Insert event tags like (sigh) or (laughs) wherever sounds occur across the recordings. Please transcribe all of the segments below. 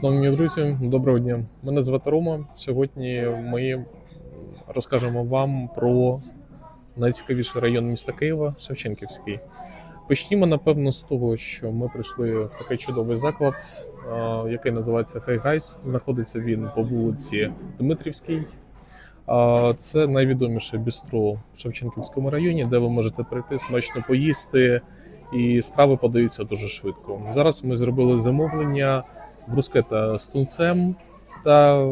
Шановні друзі, доброго дня. Мене звати Рома. Сьогодні ми розкажемо вам про найцікавіший район міста Києва Шевченківський. Почнімо, напевно, з того, що ми прийшли в такий чудовий заклад, який називається Хай Гайс. Знаходиться він по вулиці Дмитрівській. Це найвідоміше бістро в Шевченківському районі, де ви можете прийти смачно поїсти, і страви подаються дуже швидко. Зараз ми зробили замовлення брускета з тунцем та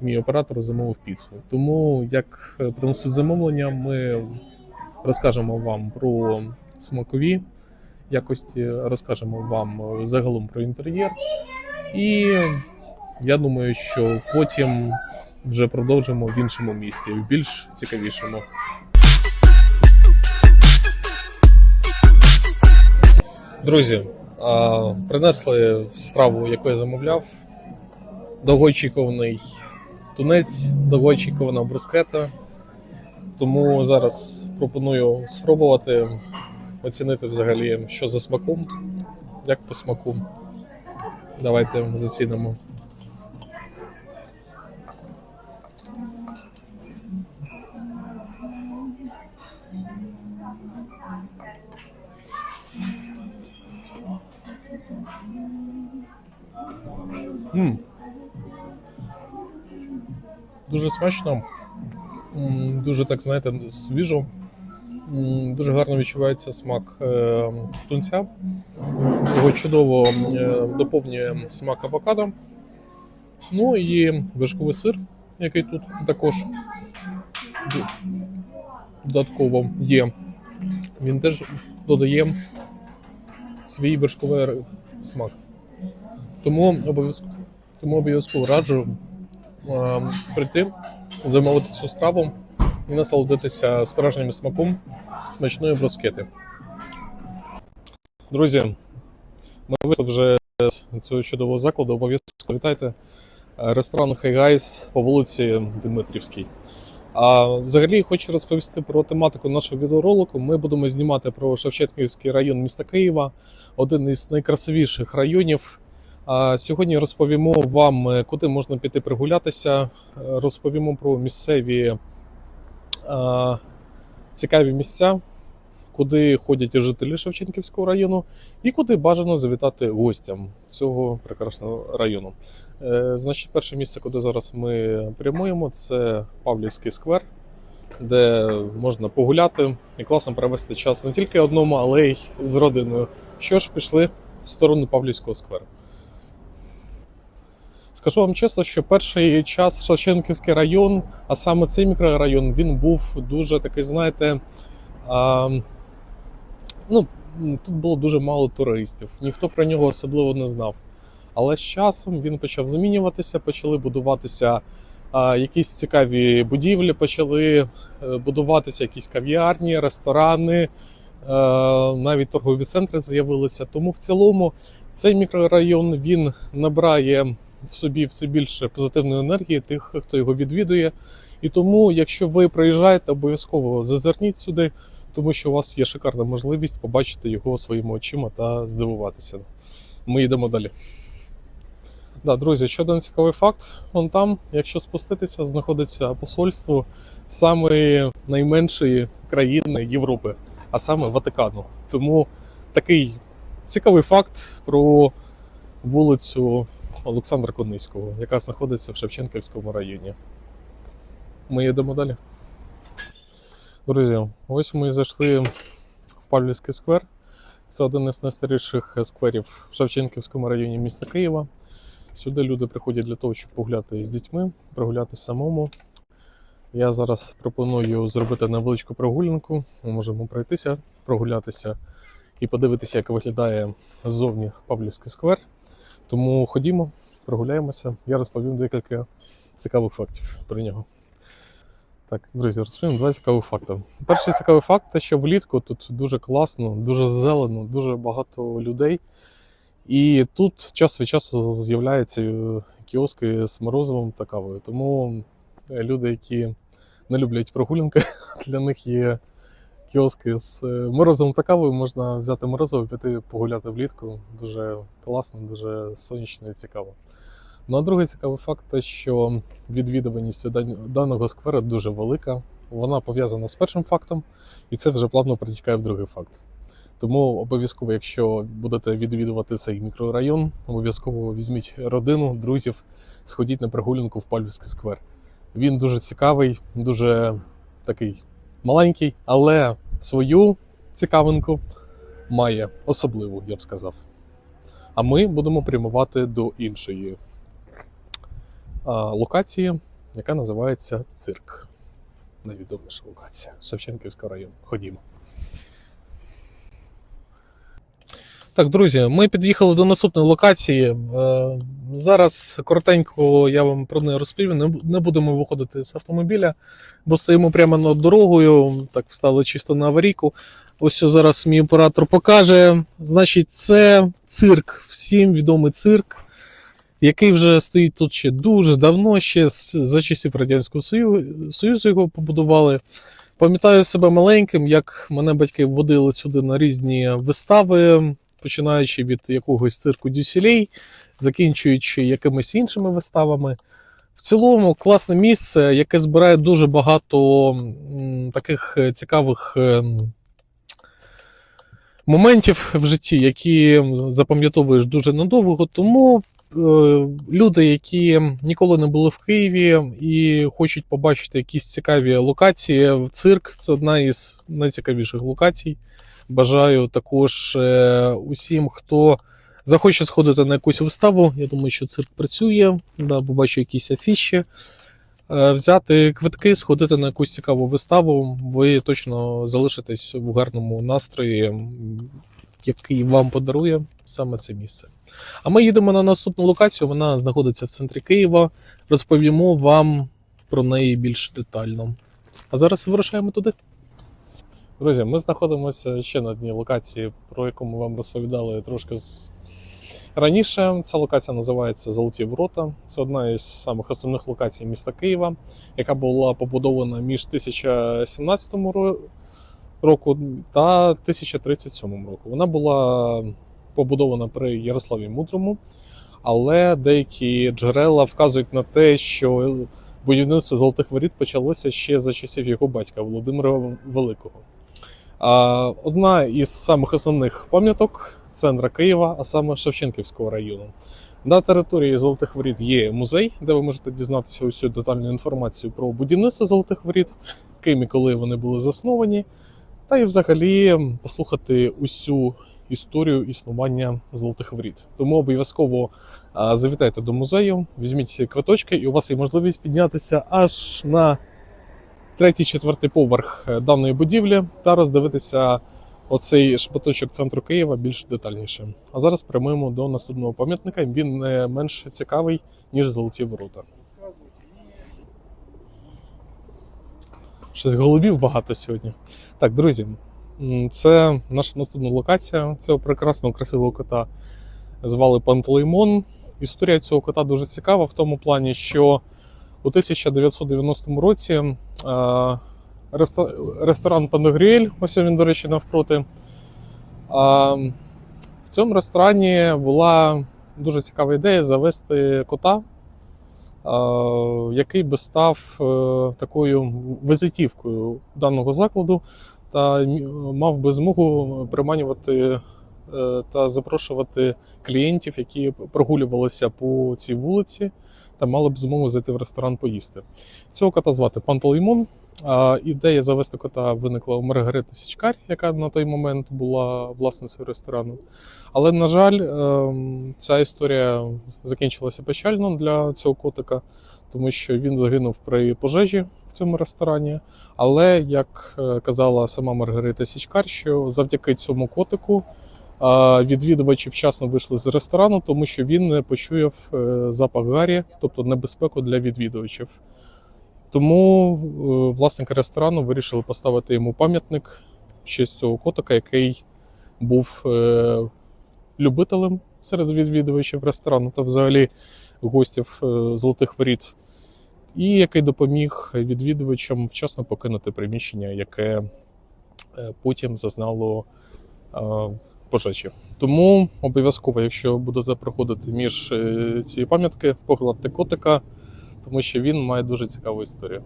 мій оператор замовив піцу. Тому як е, принесуть замовлення, ми розкажемо вам про смакові якості, розкажемо вам е, загалом про інтер'єр. І я думаю, що потім вже продовжимо в іншому місті, в більш цікавішому. Друзі, принесли страву, яку я замовляв. Довгоочікуваний тунець, довгоочікувана брускета. Тому зараз пропоную спробувати оцінити взагалі, що за смаком, як по смаку. Давайте зацінимо. М. Дуже смачно, М, дуже так, знаєте, свіжо. Дуже гарно відчувається смак е, тунця. Його чудово е, доповнює смак авокадо. Ну і вершковий сир, який тут також додатково є. Він теж додає свій вершковий смак. Тому обов'язково, тому обов'язково раджу прийти, замовити цю страву і насолодитися справжнім смаком смачної брускети. Друзі, ми вийшли вже з цього чудового закладу. Обов'язково вітайте е, ресторан Хай Гайс по вулиці Дмитрівській. А взагалі хочу розповісти про тематику нашого відеоролику. Ми будемо знімати про Шевченківський район міста Києва, один із найкрасивіших районів. Сьогодні розповімо вам, е, куди можна піти прогулятися. е, Розповімо про місцеві е, цікаві місця, куди ходять жителі Шевченківського району, і куди бажано завітати гостям цього прекрасного району. Значить, перше місце, куди зараз ми прямуємо, це Павлівський сквер, де можна погуляти і класно провести час не тільки одному, але й з родиною. Що ж, пішли в сторону Павлівського скверу. Скажу вам чесно, що перший час Шевченківський район, а саме цей мікрорайон, він був дуже такий, знаєте, а, ну, тут було дуже мало туристів, ніхто про нього особливо не знав. Але з часом він почав змінюватися, почали будуватися а, якісь цікаві будівлі, почали е, будуватися якісь кав'ярні, ресторани, е, навіть торгові центри з'явилися. Тому в цілому цей мікрорайон він набирає в собі все більше позитивної енергії тих, хто його відвідує. І тому, якщо ви приїжджаєте, обов'язково зазирніть сюди, тому що у вас є шикарна можливість побачити його своїми очима та здивуватися. Ми йдемо далі. Да, друзі, ще один цікавий факт. Вон там, якщо спуститися, знаходиться посольство самої найменшої країни Європи, а саме Ватикану. Тому такий цікавий факт про вулицю Олександра Кониського, яка знаходиться в Шевченківському районі. Ми йдемо далі. Друзі, ось ми зайшли в Павлівський сквер. Це один із найстаріших скверів в Шевченківському районі міста Києва. Сюди люди приходять для того, щоб погуляти з дітьми, прогуляти самому. Я зараз пропоную зробити невеличку прогулянку. Ми можемо пройтися, прогулятися і подивитися, як виглядає ззовні Павлівський сквер. Тому ходімо, прогуляємося. Я розповім декілька цікавих фактів про нього. Так, друзі, розповім два цікавих факти. Перший цікавий факт те, що влітку тут дуже класно, дуже зелено, дуже багато людей. І тут час від часу з'являються кіоски з морозивом та кавою. Тому е, люди, які не люблять прогулянки, (laughs) для них є кіоски з е, морозивом та кавою. Можна взяти морозиво піти погуляти влітку. Дуже класно, дуже сонячно і цікаво. Ну а другий цікавий факт, те, що відвідуваність даного скверу дуже велика. Вона пов'язана з першим фактом, і це вже плавно перетікає в другий факт. Тому обов'язково, якщо будете відвідувати цей мікрорайон, обов'язково візьміть родину, друзів, сходіть на прогулянку в Пальвівський сквер. Він дуже цікавий, дуже такий маленький, але свою цікавинку має особливу, я б сказав. А ми будемо прямувати до іншої локації, яка називається цирк. Найвідоміша локація Шевченківського району. Ходімо. Так, друзі, ми під'їхали до наступної локації. Е, Зараз коротенько я вам про неї розповім. Не будемо виходити з автомобіля, бо стоїмо прямо над дорогою. Так встали чисто на аварійку. Ось зараз мій оператор покаже. Значить, це цирк, всім відомий цирк, який вже стоїть тут ще дуже давно, ще за часів Радянського Союзу, його побудували. Пам'ятаю себе маленьким, як мене батьки водили сюди на різні вистави, починаючи від якогось цирку Дюсілей, закінчуючи якимись іншими виставами. В цілому класне місце, яке збирає дуже багато таких е, цікавих ем, моментів в житті, які запам'ятовуєш дуже надовго. Тому е, люди, які ніколи не були в Києві і хочуть побачити якісь цікаві локації, цирк це одна із найцікавіших локацій. Бажаю також е, усім, хто захоче сходити на якусь виставу. Я думаю, що цирк працює, да, побачу якісь афіші. Е, Взяти квитки, сходити на якусь цікаву виставу, ви точно залишитесь в гарному настрої, який вам подарує саме це місце. А ми їдемо на наступну локацію. Вона знаходиться в центрі Києва. Розповімо вам про неї більш детально. А зараз вирушаємо туди. Друзі, ми знаходимося ще на одній локації, про яку ми вам розповідали трошки з... раніше. Ця локація називається Золоті Ворота. Це одна із самих основних локацій міста Києва, яка була побудована між 1017 ро- року та 1037 року. Вона була побудована при Ярославі Мудрому, але деякі джерела вказують на те, що будівництво золотих воріт почалося ще за часів його батька Володимира Великого. Одна із самих основних пам'яток центра Києва, а саме Шевченківського району. На території Золотих Воріт є музей, де ви можете дізнатися усю детальну інформацію про будівництво Золотих Воріт, ким і коли вони були засновані, та і взагалі послухати усю історію існування Золотих Воріт. Тому обов'язково завітайте до музею, візьміть квиточки, і у вас є можливість піднятися аж на третій, четвертий поверх е, даної будівлі та роздивитися оцей шматочок центру Києва більш детальніше. А зараз прямуємо до наступного пам'ятника. Він не менш цікавий, ніж золоті ворота. Щось голубів багато сьогодні. Так, друзі, це наша наступна локація цього прекрасного красивого кота. Звали Пантелеймон. Історія цього кота дуже цікава в тому плані, що у 1990 році е, ресторан Пандогріель, ось він, до речі, навпроти. е, В цьому ресторані була дуже цікава ідея завести кота, е, який би став такою визитівкою даного закладу та мав би змогу приманювати та запрошувати клієнтів, які прогулювалися по цій вулиці та мали б змогу зайти в ресторан поїсти. Цього кота звати Пантелеймон. Ідея завести кота виникла у Маргарити Січкар, яка на той момент була власницею ресторану. Але, на жаль, ем, ця історія закінчилася печально для цього котика, тому що він загинув при пожежі в цьому ресторані. Але, як е, казала сама Маргарита Січкар, що завдяки цьому котику відвідувачі вчасно вийшли з ресторану, тому що він не почуяв е, запах гарі, тобто небезпеку для відвідувачів. Тому е, власники ресторану вирішили поставити йому пам'ятник в честь цього котика, який був е, любителем серед відвідувачів ресторану та взагалі гостів золотих воріт, і який допоміг відвідувачам вчасно покинути приміщення, яке потім зазнало пожежі. Тому обов'язково, якщо будете проходити між е, цієї пам'ятки, погладьте котика, тому що він має дуже цікаву історію.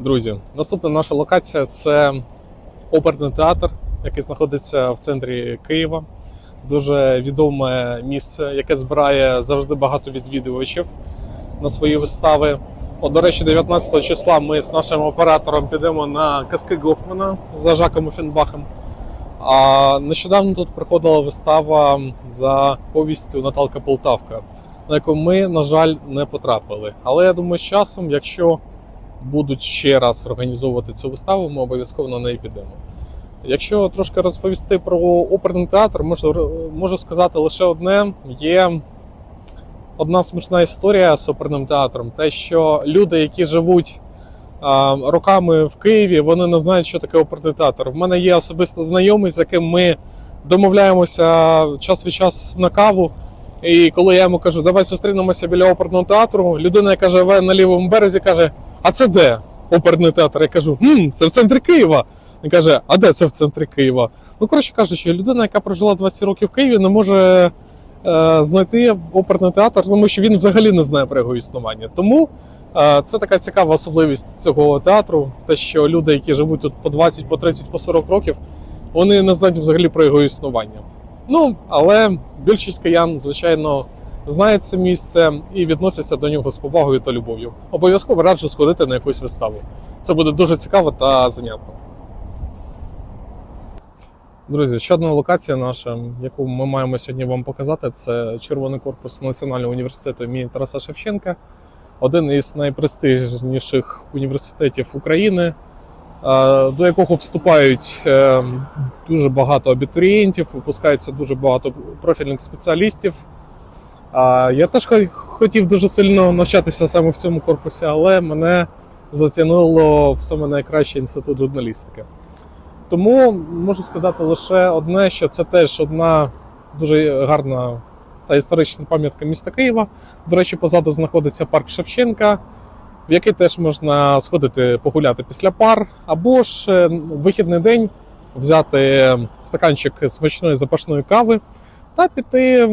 Друзі, наступна наша локація це оперний театр, який знаходиться в центрі Києва. Дуже відоме місце, яке збирає завжди багато відвідувачів на свої вистави. От, до речі, 19 числа ми з нашим оператором підемо на казки Гофмана за Жаком Офенбахом. А нещодавно тут приходила вистава за повістю Наталка Полтавка, на яку ми, на жаль, не потрапили. Але я думаю, з часом, якщо будуть ще раз організовувати цю виставу, ми обов'язково на неї підемо. Якщо трошки розповісти про оперний театр, можу, можу сказати лише одне: є одна смішна історія з оперним театром. Те, що люди, які живуть роками в Києві, вони не знають, що таке оперний театр. В мене є особисто знайомий, з яким ми домовляємося час від часу на каву. І коли я йому кажу, давай зустрінемося біля оперного театру, людина, яка живе на лівому березі, каже: А це де оперний театр? Я кажу, хм, це в центрі Києва. Він каже: А де це в центрі Києва? Ну, коротше кажучи, людина, яка прожила 20 років в Києві, не може знайти оперний театр, тому що він взагалі не знає про його існування. Тому е, це така цікава особливість цього театру, те, що люди, які живуть тут по 20, по 30, по 40 років, вони не знають взагалі про його існування. Ну, але більшість киян, звичайно, знає це місце і відносяться до нього з повагою та любов'ю. Обов'язково раджу сходити на якусь виставу. Це буде дуже цікаво та занятно. Друзі, ще одна локація наша, яку ми маємо сьогодні вам показати, це червоний корпус Національного університету імені Тараса Шевченка, один із найпрестижніших університетів України, е, до якого вступають е, дуже багато абітурієнтів, випускається дуже багато профільних спеціалістів. Я теж хотів дуже сильно навчатися саме в цьому корпусі, але мене затягнуло в саме найкращий інститут журналістики. Тому можу сказати лише одне, що це теж одна дуже гарна та історична пам'ятка міста Києва. До речі, позаду знаходиться парк Шевченка, в який теж можна сходити погуляти після пар, або ж е, вихідний день взяти стаканчик смачної запашної кави та піти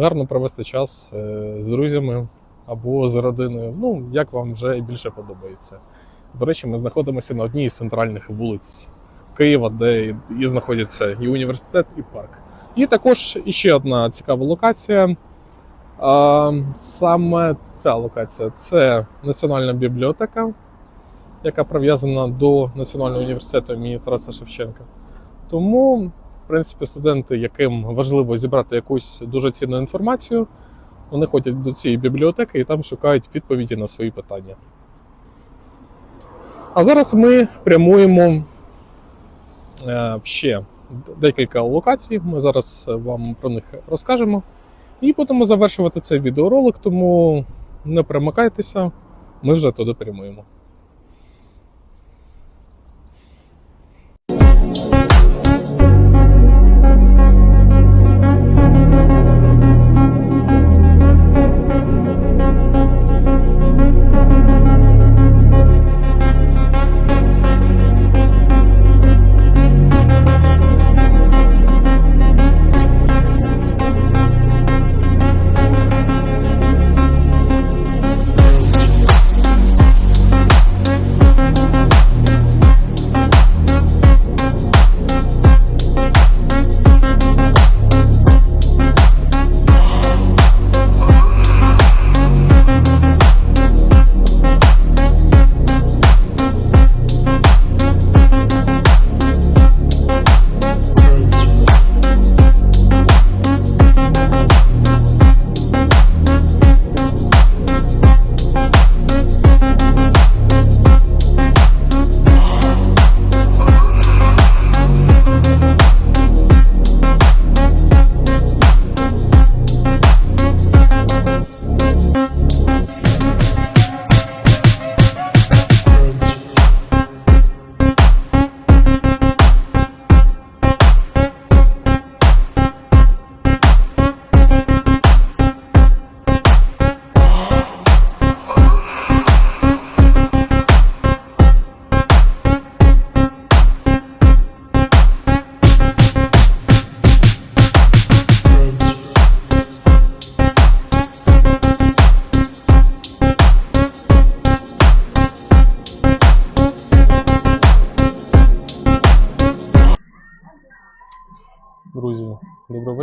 гарно провести час е, з друзями або з родиною. Ну, як вам вже більше подобається. До речі, ми знаходимося на одній із центральних вулиць Києва, де і знаходяться і університет, і парк. І також іще одна цікава локація. Саме ця локація це Національна бібліотека, яка прив'язана до Національного університету імені Тараса Шевченка. Тому, в принципі, студенти, яким важливо зібрати якусь дуже цінну інформацію, вони ходять до цієї бібліотеки і там шукають відповіді на свої питання. А зараз ми прямуємо ще декілька локацій. Ми зараз е, вам про них розкажемо. І будемо завершувати цей відеоролик, тому не перемикайтеся, ми вже туди прямуємо.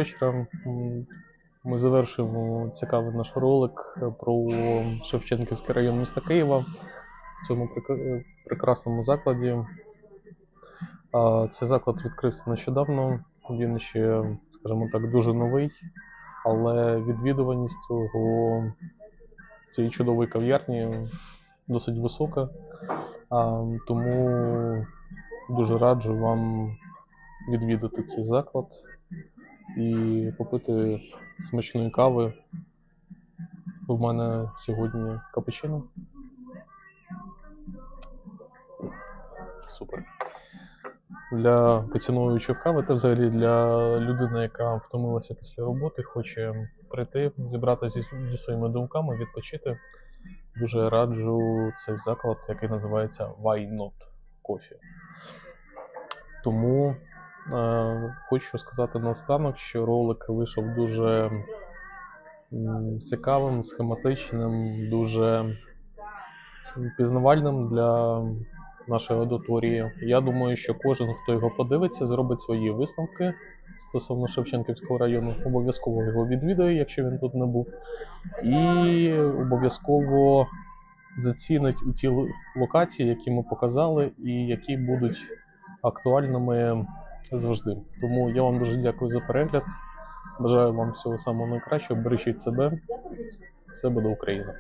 Вечора. Ми завершуємо цікавий наш ролик про Шевченківський район міста Києва в цьому прекрасному закладі. Цей заклад відкрився нещодавно. Він ще, скажімо так, дуже новий, але відвідуваність цього цієї чудової кав'ярні досить висока. Тому дуже раджу вам відвідати цей заклад і попити смачної кави. У мене сьогодні капучино. Супер. Для поціновувачів кави та взагалі для людини, яка втомилася після роботи, хоче прийти, зібратися зі, зі своїми думками, відпочити. Дуже раджу цей заклад, який називається Why Not Coffee. Тому хочу сказати наостанок, що ролик вийшов дуже цікавим, схематичним, дуже пізнавальним для нашої аудиторії. Я думаю, що кожен, хто його подивиться, зробить свої висновки стосовно Шевченківського району. Обов'язково його відвідає, якщо він тут не був. І обов'язково зацінить у ті локації, які ми показали, і які будуть актуальними завжди. Тому я вам дуже дякую за перегляд. Бажаю вам всього самого найкращого. Бережіть себе. Все буде Україна.